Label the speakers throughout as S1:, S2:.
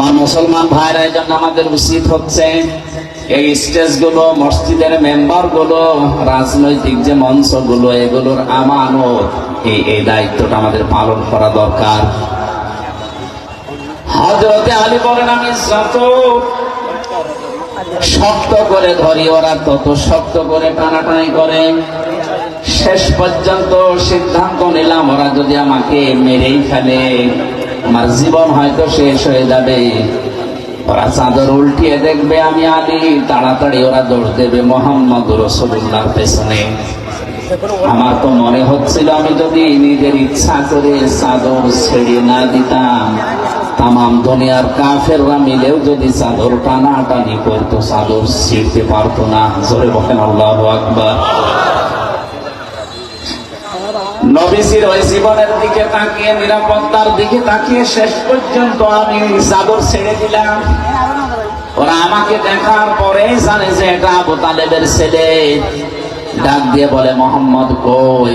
S1: আমার মুসলমান ভাইরা এই জন্য আমাদের উচিত হচ্ছে এই স্টেজগুলো, মসজিদের মেম্বারগুলো, রাজনৈতিক যে মঞ্চগুলো এগুলোর আমানত, এই এই দায়িত্বটা আমাদের পালন করা দরকার। হজরতে আলী বলেন, আমি যত শক্ত করে ধরি, ওরা তত শক্ত করে টানাটানি করে। শেষ পর্যন্ত সিদ্ধান্ত নিলাম, ওরা যদি আমাকে মেরেই ফেলে আমার জীবন হয়তো শেষ হয়ে যাবে। ওরা চাদর উল্টিয়ে দেখবে আমি আলী। তাড়াতাড়ি ওরা দৌড় দেবে মোহাম্মদ রসুল্লাহর পেছনে। আমার তো মনে হচ্ছিল আমি যদি নিজের ইচ্ছা করে চাদর ছেড়ে না দিতাম। তামাম দুনিয়ার কাফেররা মিলেও যদি চাদর টানা টানি করতো, চাদর ছিঁড়তে পারতো না। জোরে বলেন আল্লাহ আকবার। নবীজির ওই জীবনের দিকে তাকিয়ে, নিরাপত্তার দিকে তাকিয়ে শেষ পর্যন্ত আমি চাদর ছেড়ে দিলাম। ওরা আমাকে দেখার পরে জানে যে এটা আবু তালেবের ছেলে। ডাক দিয়ে বলে, মোহাম্মদ কই?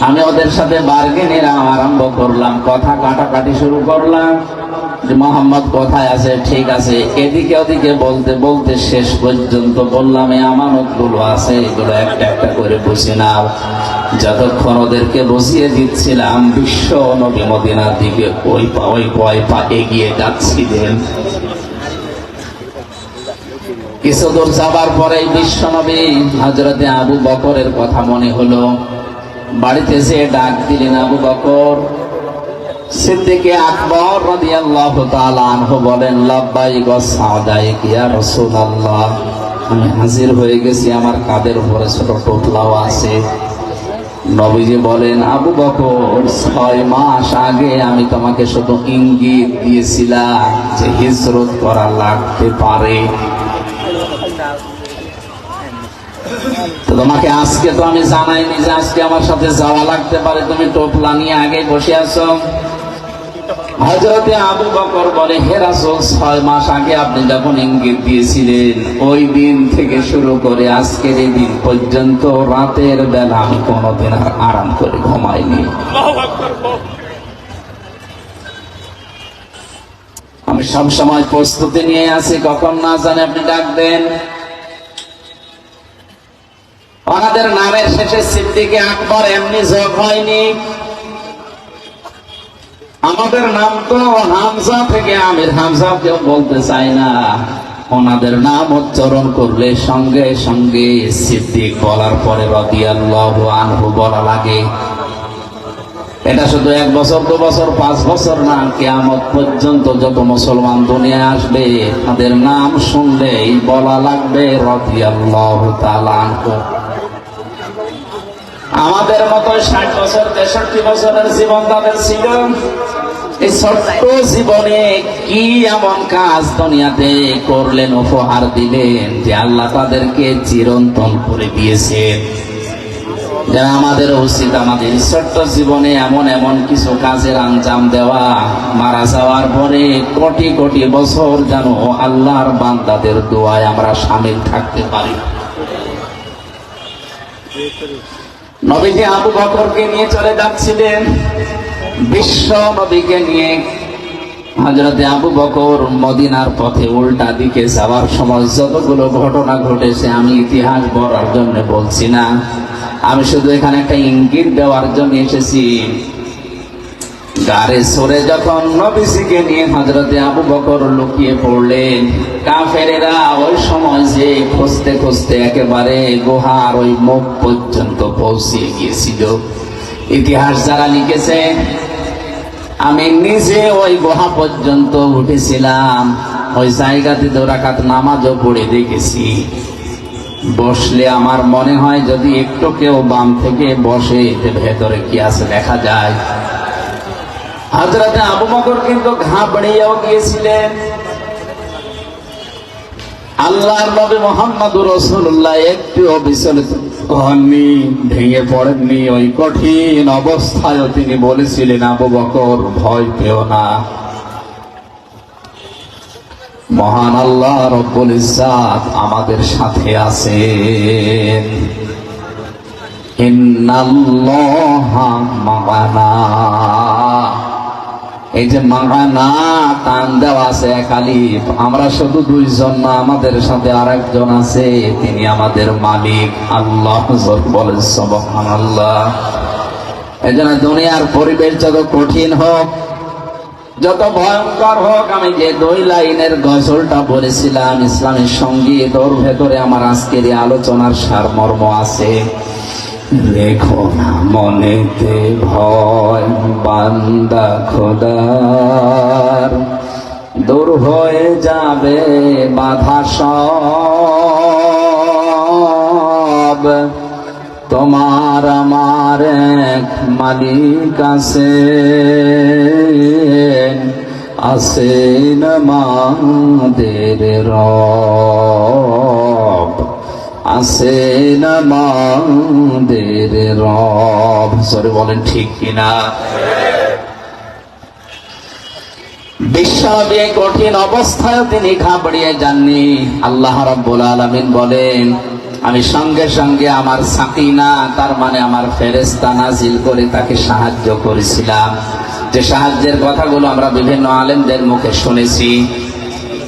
S1: আমি ওদের সাথে বার্গেনের আরম্ভ করলাম, কথা কাটাকাটি শুরু করলাম। মোহাম্মদ কোথায় আছে? ঠিক আছে। এদিকে ওদিকে বলতে বলতে শেষ পর্যন্ত বললাম আমানতগুলো আছে, এগুলো একটা একটা করে বুঝে নাও। যতক্ষণ ওদেরকে বসিয়ে দিচ্ছিলাম, বিশ্ব নবী মদিনার দিকে ওই পা, ওই পয় পা এগিয়ে যাচ্ছিলেন। কিছু দূর যাবার পরে বিশ্ব নবী হজরতে আবু বকরের কথা মনে হলো। বাড়িতে যে ডাক দিলেন আবু বকর, সিদ্দিকে আকবর রাদিয়াল্লাহু তাআলা আনহু বলেন, লাব্বাইক সাদাইক ইয়া রাসূলুল্লাহ। আমি হাজির হয়ে গেছি, আমার কাদের উপরে ছোট টোপলাও আছে। নবীজি বলেন, আবু বকর, ছয় মাস আগে আমি তোমাকে শুধু ইঙ্গিত দিয়েছিলাম যে হিজরত করা লাগতে পারে। তোমাকে আজকে তো আমি জানাইনি যে আজকে আমার সাথে যাওয়া লাগতে পারে। তুমি টোপলা নিয়ে আগে বসে আছো। হজরতে আবু বকর বলে হে রাসূল ছয় মাস আগে আপনি যখন ইঙ্গিত দিয়েছিলেন ওই দিন থেকে শুরু করে আজকের এই দিন পর্যন্ত রাতের বেলা আমি কোনোদিন আর আরাম করে ঘুমাইনি। আমি সব সময় প্রস্তুতি নিয়ে আছি। কখন না জানে আপনি ডাক দেন ওনাদের নামের শেষে সিদ্দিকে আকবর এমনি যোগ হয়নি। আমাদের নাম তো হামজা থেকে আমির হামজা কেউ বলতে চাই না। ওনাদের নাম উচ্চারণ করলে সঙ্গে সঙ্গে সিদ্দিক বলার পরে রদিয়াল্লাহু আনহু বলা লাগে। এটা শুধু এক বছর, দু বছর, পাঁচ বছর না, কেয়ামত পর্যন্ত যত মুসলমান দুনিয়ায় আসবে, তাদের নাম শুনলেই বলা লাগবে রদিয়াল্লাহু তাআলা আনহু। আমাদের মতো ষাট বছর, তেষট্টি বছরের জীবন তাদের ছিল। এই ছোট্ট জীবনে কি এমন কাজ দুনিয়াতে করলেন, উপহার দিলেন যে আল্লাহ তাদেরকে চিরন্তন করে দিয়েছেন যারা আমাদের উচিত আমাদের ছোট্ট জীবনে এমন এমন কিছু কাজের আঞ্জাম দেওয়া, মারা যাওয়ার পরে কোটি কোটি বছর যেন আল্লাহর বান্দাদের দোয়ায় আমরা সামিল থাকতে পারি। নবীজি আবু বকরকে নিয়ে চলে যাচ্ছিলেন। বিশ্ব নবীকে নিয়ে হজরতে আবু বকর মদিনার পথে উল্টা দিকে যাওয়ার সময় যতগুলো ঘটনা ঘটেছে, আমি ইতিহাস বলার জন্য বলছি না। আমি শুধু এখানে একটা ইঙ্গিত দেওয়ার জন্য এসেছি। গাড়ে সরে যখন নবীজিকে নিয়ে হজরতে আবু বকর লুকিয়ে পড়লেন, কাফেরেরা ওই সময় যে খুঁজতে খুঁজতে একেবারে গুহার ওই মুখ পর্যন্ত পৌঁছিয়ে গিয়েছিল। ইতিহাস যারা লিখেছে, আমি নিজে ওই গুহা পর্যন্ত উঠেছিলাম, ওই জায়গাতে দোরাকাত নামাজও পড়ে দেখেছি। বসলে আমার মনে হয় যদি একটু কেউ বাম থেকে বসে এতে ভেতরে কি আছে দেখা যায়। হাজরাতে আবু বকর কিন্তু ঘাবড়িয়েও গিয়েছিলেন। আল্লাহর নবী মোহাম্মদুর রসুল্লাহ একটু অবিচলিত হননি, ভেঙে পড়েননি, ওই কঠিন অবস্থায় তিনি বলেছিলেন, আবু বকর, ভয় পেও না। মহান আল্লাহ রব্বুল ইজ্জাত আমাদের সাথে আছেন। ইন্নাল্লাহা মা'ানা এই যে মাগানা টান দেওয়া আছে আলিফ আমরা শুধু দুইজন না, আমাদের সাথে আর একজন আছে, তিনি আমাদের মালিক। আল্লাহ বলেন আল্লাহ এই জন্য দুনিয়ার পরিবেশ যত কঠিন হোক, যত ভয়ঙ্কর হোক, আমি যে দুই লাইনের গজলটা বলেছিলাম ইসলামের সংগীত, ওর ভেতরে আমার আজকের আলোচনার সারমর্ম আছে। রেখো না মনেতে ভয়, বান্দা খোদার। দূর হয়ে যাবে বাধা সব। তোমার আমার এক মালিক আছে আছেন আমাদের রব। আছেন আমাদের রব। সরে, বলেন ঠিক কিনা? বিশ্বব্যাপী কঠিন অবস্থায় তিনি ঘাবড়িয়ে যাননি। আল্লাহ রাব্বুল আলামিন বলেন, আমি সঙ্গে সঙ্গে আমার সাকিনা, তার মানে আমার ফেরেস্তা নাজিল করে তাকে সাহায্য করেছিলাম। যে সাহায্যের কথাগুলো আমরা বিভিন্ন আলেমদের মুখে শুনেছি